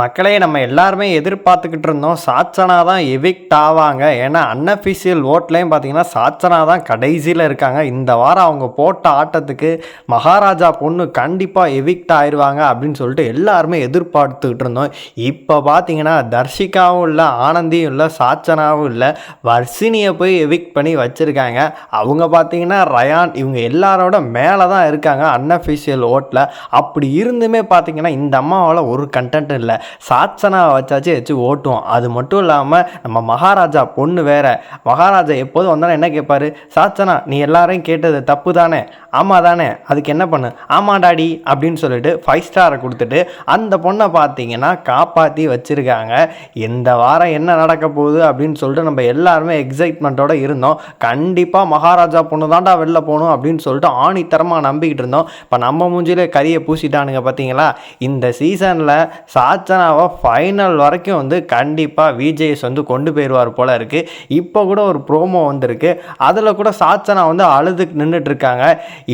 மக்களே நம்ம எல்லாருமே எதிர்பார்த்துக்கிட்டு இருந்தோம். சாச்சனா தான் எவிக்ட் ஆவாங்க. ஏன்னா அன்அஃபிஷியல் ஓட்லேயும் பார்த்தீங்கன்னா சாச்சனா தான் கடைசியில் இருக்காங்க. இந்த வாரம் அவங்க போட்ட ஆட்டத்துக்கு மகாராஜா பொண்ணு கண்டிப்பாக எவிக்ட் ஆயிடுவாங்க அப்படின்னு சொல்லிட்டு எல்லாருமே எதிர்பார்த்துக்கிட்டு இருந்தோம். இப்போ பார்த்தீங்கன்னா தர்ஷிகாவும் இல்லை ஆனந்தியும் இல்லை சாச்சனாவும் இல்லை வர்ஷினியை போய் எவிக்ட் பண்ணி வச்சுருக்காங்க. அவங்க பார்த்தீங்கன்னா ரயான் இவங்க எல்லாரோட மேலே தான் இருக்காங்க அன்அஃபிஷியல் ஓட்டில் அப்படி இருந்துமே பார்த்தீங்கன்னா இந்த அம்மாவால் ஒரு கண்டென்ட் இல்லை. சாட்சனா வச்சாச்சு வச்சு ஓட்டுவோம் அது மட்டும் இல்லாமல் நம்ம மகாராஜா பொண்ணு வேற. மகாராஜா எப்போதும் வந்தாலும் என்ன கேட்பாரு சாட்சனா நீ எல்லாரையும் கேட்டது தப்பு தானே ஆமாம் தானே அதுக்கு என்ன பண்ணு? ஆமாம் டாடி அப்படின்னு சொல்லிட்டு ஃபைவ் ஸ்டாரை கொடுத்துட்டு அந்த பொண்ணை பார்த்தீங்கன்னா காப்பாற்றி வச்சுருக்காங்க. இந்த வாரம் என்ன நடக்க போகுது அப்படின்னு சொல்லிட்டு நம்ம எல்லாருமே எக்ஸைட்மெண்ட்டோட இருந்தோம். கண்டிப்பாக மகாராஜா பொண்ணு தான்டா வெளில போகணும் அப்படின்னு சொல்லிட்டு ஆணித்தரமாக நம்பிக்கிட்டு இருந்தோம். இப்போ நம்ம மூஞ்சிலே கரியை பூசிட்டானுங்க பார்த்தீங்களா இந்த சீசனில் சாச்சனாவை ஃபைனல் வரைக்கும் வந்து கண்டிப்பாக விஜேஎஸ் வந்து கொண்டு போயிடுவார் போல் இருக்குது இப்போ கூட ஒரு ப்ரோமோ வந்திருக்கு. அதில் கூட சாச்சனா வந்து அழுது நின்றுட்டுருக்காங்க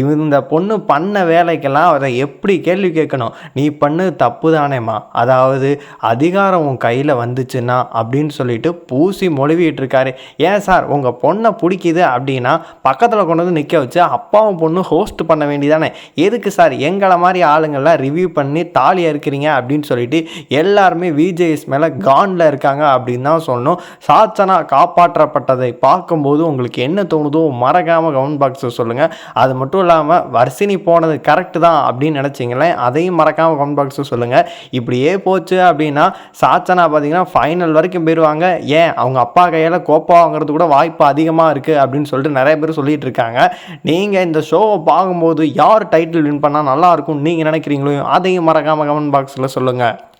இந்த பொண்ணு பண்ண வேலைக்கெல்லாம் அதை எப்படி கேள்வி கேட்கணும்? நீ பண்ணு தப்பு தானேம்மா அதாவது அதிகாரம் உன் கையில் வந்துச்சுன்னா அப்படின்னு சொல்லிட்டு பூசி மொழிவிட்டு இருக்காரு. ஏன் சார்? உங்கள் பொண்ணை பிடிக்குது அப்படின்னா பக்கத்தில் கொண்டு வந்து நிற்க வச்சு அப்பாவும் பொண்ணு ஹோஸ்ட் பண்ண வேண்டியதானே? எதுக்கு சார்? எங்களை மாதிரி ஆளுங்கள்லாம் ரிவ்யூ பண்ணி தாலி அறுக்கிறீங்க அப்படின்னு சொல்லிட்டு எல்லாருமே விஜேஎஸ் மேலே காண்டில் இருக்காங்க அப்படின்னு தான் சொல்லணும். சாச்சனா காப்பாற்றப்பட்டதை பார்க்கும்போது உங்களுக்கு என்ன தோணுதோ மறக்காமல் கமெண்ட் பாக்ஸில் சொல்லுங்கள் அது மட்டும் இல்லாமல் வர்சினி போனது கரெக்டு தான் அப்படின்னு நினச்சிங்களேன் அதையும் மறக்காமல் கமெண்ட் பாக்ஸில் சொல்லுங்கள் இப்படியே போச்சு அப்படின்னா சாச்சனா பார்த்தீங்கன்னா ஃபைனல் வரைக்கும் போயிடுவாங்க ஏன்? அவங்க அப்பா கையால் கோப்பா வாங்குறது கூட வாய்ப்பு அதிகமாக இருக்குது அப்படின்னு சொல்லிட்டு நிறைய பேர் சொல்லிட்டு இருக்காங்க. நீங்கள் இந்த ஷோவை பார்க்கும்போது யார் டைட்டில் வின் பண்ணால் நல்லா நீங்கள் நினைக்கிறீங்களோ அதையும் மறக்காமல் கமெண்ட் பாக்ஸில் சொல்லுங்கள்